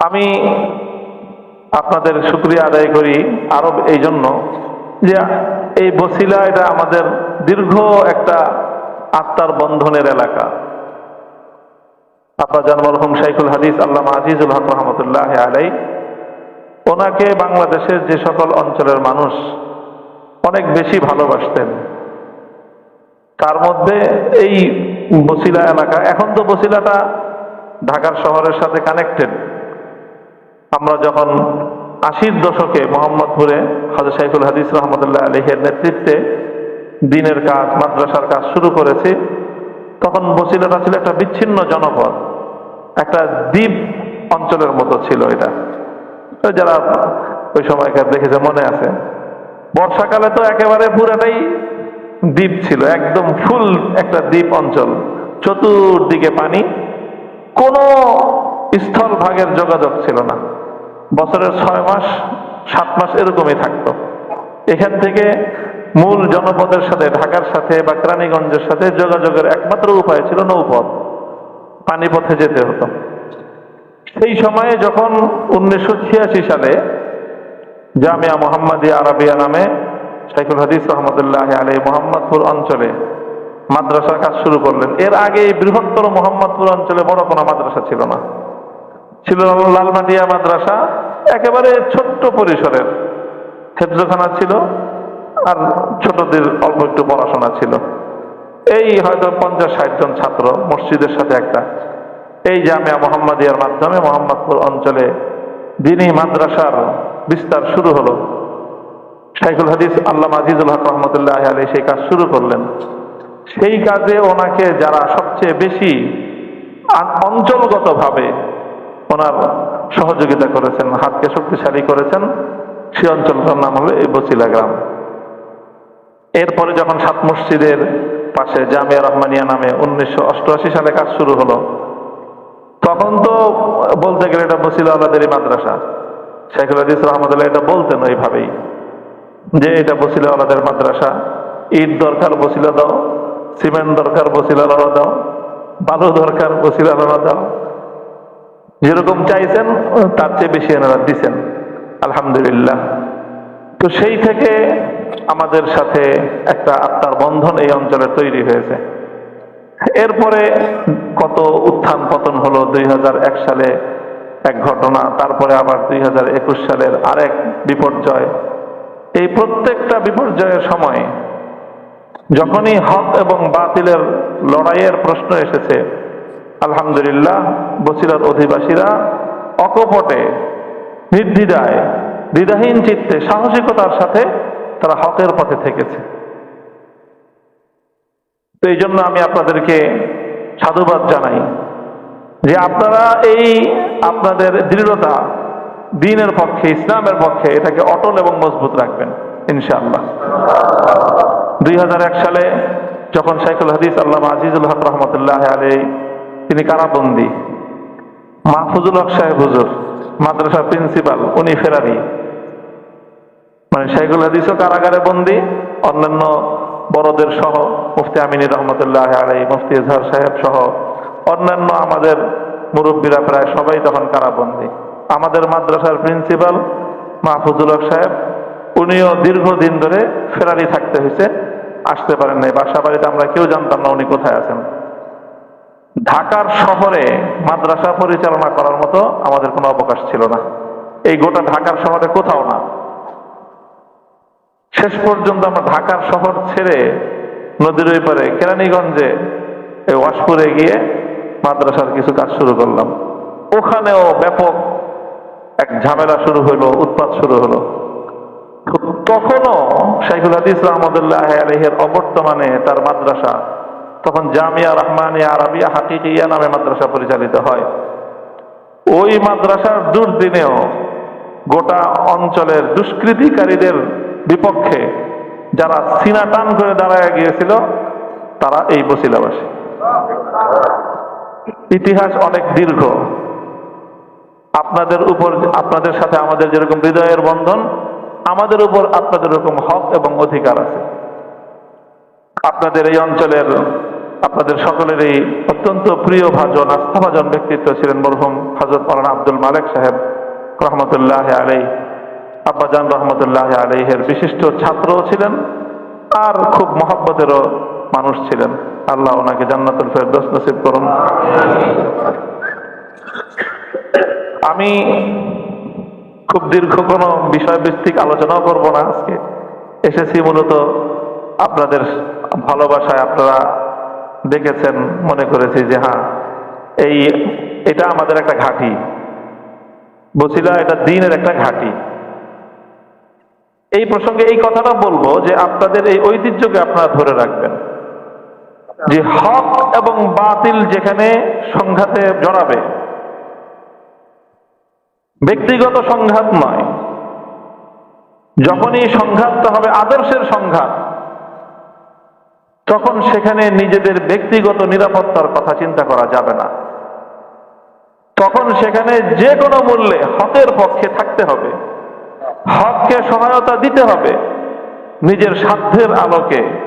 আমি আপনাদের শুক্রিয়া আদায় করি আরও এই জন্য যে এই বসিলা এটা আমাদের দীর্ঘ একটা আত্মার বন্ধনের এলাকা। আফাজান মরহুম শাইখুল হাদিস, আল্লামা আজিজুল হক রহমতুল্লাহ আলাই ওনাকে বাংলাদেশের যে সকল অঞ্চলের মানুষ অনেক বেশি ভালোবাসতেন। তার মধ্যে এই বসিলা এলাকা, এখন তো বসিলাটা ঢাকার শহরের সাথে কানেক্টেড আমরা যখন আশির দশকে মোহাম্মদপুরে হাজর শাইফুল হাদিস রহমতুল্লাহ আলহের নেতৃত্বে দিনের কাজ, মাদ্রাসার কাজ শুরু করেছি, তখন বসিলাটা ছিল একটা বিচ্ছিন্ন জনপদ, একটা দ্বীপ অঞ্চলের মতো ছিল এটা। যারা ওই সময়কার দেখেছে মনে আছে, বর্ষাকালে তো একেবারে পুরাটাই দ্বীপ ছিল, একদম ফুল একটা দ্বীপ অঞ্চল, চতুর্দিকে পানি, কোনো স্থল ভাগের যোগাযোগ ছিল না। বছরের ছয় মাস, সাত মাস এরকমই থাকতো। এখান থেকে মূল জনপদের সাথে, ঢাকার সাথে বা কেরানীগঞ্জের সাথে যোগাযোগের একমাত্র উপায় ছিল নৌপথ। পানিপথে যেতে হতো। সেই সময়ে যখন উনিশশো ছিয়াশি সালে জামিয়া মোহাম্মদিয়া আরাবিয়া নামে শাইখুল হাদিস রহমতুল্লাহ আলী মোহাম্মদপুর অঞ্চলে মাদ্রাসার কাজ শুরু করলেন। এর আগে এই বৃহত্তর মোহাম্মদপুর অঞ্চলে বড় কোনো মাদ্রাসা ছিল না। ছিল লালমাটিয়া মাদ্রাসা একেবারে ছোট্ট পরিসরের। ক্ষেত্রখানা ছিল আর ছোটদের অল্প একটু পড়াশোনা ছিল। এই হয়তো পঞ্চাশ ষাট জন ছাত্র, মসজিদের সাথে একটা। এই জামিয়া মোহাম্মদিয়ার মাধ্যমে মোহাম্মদপুর অঞ্চলে দিনী মাদ্রাসার বিস্তার শুরু হলো। শাইখুল হাদিস আল্লাহ আজিজুল হক রহমতুল্লাহ আলী সেই কাজ শুরু করলেন। সেই কাজে ওনাকে যারা সবচেয়ে বেশি অঞ্চলগতভাবে ওনার সহযোগিতা করেছেন, হাতকে শক্তিশালী করেছেন। সে অঞ্চলটার নাম হলো এই বসিলা গ্রাম। এরপরে যখন সাত মসজিদের পাশে জামিয়া রহমানিয়া নামে উনিশশো অষ্টআশি সালে কাজ শুরু হলো, তখন তো বলতে গেলে এটা বসিলা আল্লাদেরই মাদ্রাসা। শেখুল হাদিস রহমতুল্লাহ এটা বলতেন ওইভাবেই, যে এটা বসিলা আলাদের মাদ্রাসা। ইট দরকার বসিলা দাও, সিমেন্ট দরকার বসিলা লড়া দাও, বালু দরকার বসিলা লড়া দাও। যেরকম চাইছেন, তার চেয়ে বেশি এনারা দিছেন। আলহামদুলিল্লাহ। তো সেই থেকে আমাদের সাথে একটা আত্মার বন্ধন এই অঞ্চলে তৈরি হয়েছে। এরপরে কত উত্থান পতন হলো দুই হাজার এক সালে এক ঘটনা, তারপরে আবার দুই হাজার একুশ সালের আরেক বিপর্যয়। এই প্রত্যেকটা বিপর্যয়ের সময় যখনই হক এবং বাতিলের লড়াইয়ের প্রশ্ন এসেছে আলহামদুলিল্লাহ বসিরার অধিবাসীরা অকপটে, নির্দ্বিধায়, দ্বিধাহীন চিত্তে, সাহসিকতার সাথে তারা হকের পথে থেকেছে। তো এই জন্য আমি আপনাদেরকে সাধুবাদ জানাই যে আপনারা এই আপনাদের দৃঢ়তা দিনের পক্ষে, ইসলামের পক্ষে এটাকে অটল এবং মজবুত রাখবেন, ইনশাআল্লাহ। দুই হাজার এক সালে যখন শাইখুল হাদিস আল্লাহ আজিজুল হক রহমতুল্লাহ আলী তিনি কারাবন্দি। মাহফুজুল হক সাহেব হুজুর, মাদ্রাসার প্রিন্সিপাল, উনি ফেরারি। মানে শাইখুল হাদিসও কারাগারে বন্দি, অন্যান্য বড়দের সহ, মুফতি আমিনী রহমতুল্লাহ আলী মুফতি ইজহার সাহেব সহ, অন্যান্য আমাদের মুরব্বীরা প্রায় সবাই তখন কারাবন্দি। আমাদের মাদ্রাসার প্রিন্সিপাল মাহফুজুল হক সাহেব, উনিও দীর্ঘদিন ধরে ফেরারি থাকতে হয়েছে, আসতে পারেন নাই। বাসা বাড়িতে আমরা কেউ জানতাম না উনি কোথায় আছেন। ঢাকার শহরে মাদ্রাসা পরিচালনা করার মতো আমাদের কোনো অবকাশ ছিল না। এই গোটা ঢাকার শহরে কোথাও না। শেষ পর্যন্ত আমরা ঢাকার শহর ছেড়ে নদীর ওই পারে কেরানীগঞ্জে, এই ওয়াশপুরে গিয়ে মাদ্রাসার কিছু কাজ শুরু করলাম। ওখানেও ব্যাপক এক ঝামেলা শুরু হলো উৎপাত শুরু হলো। তখনও শাইখুল হাদিস রহমদুল্লাহ আলহের অবর্তমানে তার মাদ্রাসা তখন জামিয়া রহমানিয়া আরবিয়া হাকিকিয়া নামে মাদ্রাসা পরিচালিত হয়। ওই মাদ্রাসার দুর্দিনেও গোটা অঞ্চলের দুষ্কৃতিকারীদের বিপক্ষে যারা সিনা টান করে দাঁড়ায় গিয়েছিল, তারা এই বসিলাবাসী। ইতিহাস অনেক দীর্ঘ। আপনাদের উপর, আপনাদের সাথে আমাদের যেরকম হৃদয়ের বন্ধন, আমাদের উপর আপনাদের এরকম হক এবং অধিকার আছে। আপনাদের এই অঞ্চলের আপনাদের সকলের এই অত্যন্ত প্রিয় ভাজন, আস্থাভাজন ব্যক্তিত্ব ছিলেন মরহুম হজরত মৌলানা আব্দুল মালেক সাহেব রহমতুল্লাহ আলাই আব্বাজান রহমতুল্লাহ আলাইহের বিশিষ্ট ছাত্রও ছিলেন আর খুব মহব্বতেরও মানুষ ছিলেন। আল্লাহ ওনাকে জান্নাতুল ফেরদৌস নসিব করুন। আমি খুব দীর্ঘ কোনো বিষয়ভিত্তিক আলোচনাও করব না আজকে। এসেছি মূলত আপনাদের ভালোবাসায়, আপনারা দেখেছেন, মনে করেছি যে হ্যাঁ এই, এটা আমাদের একটা ঘাঁটি। বছিলা এটা দিনের একটা ঘাঁটি। এই প্রসঙ্গে এই কথাটা বলব যে আপনাদের এই ঐতিহ্যকে আপনারা ধরে রাখবেন। যে হক এবং বাতিল যেখানে সংঘাতে জড়াবে, ব্যক্তিগত সংঘাত নয়। যখনই সংঘাতটা হবে, আদর্শের সংঘাত তখন সেখানে নিজেদের ব্যক্তিগত নিরাপত্তার কথা চিন্তা করা যাবে না। তখন সেখানে যে কোনো মূল্যে হকের পক্ষে থাকতে হবে, হককে সহায়তা দিতে হবে, নিজের সাধ্যের আলোকে।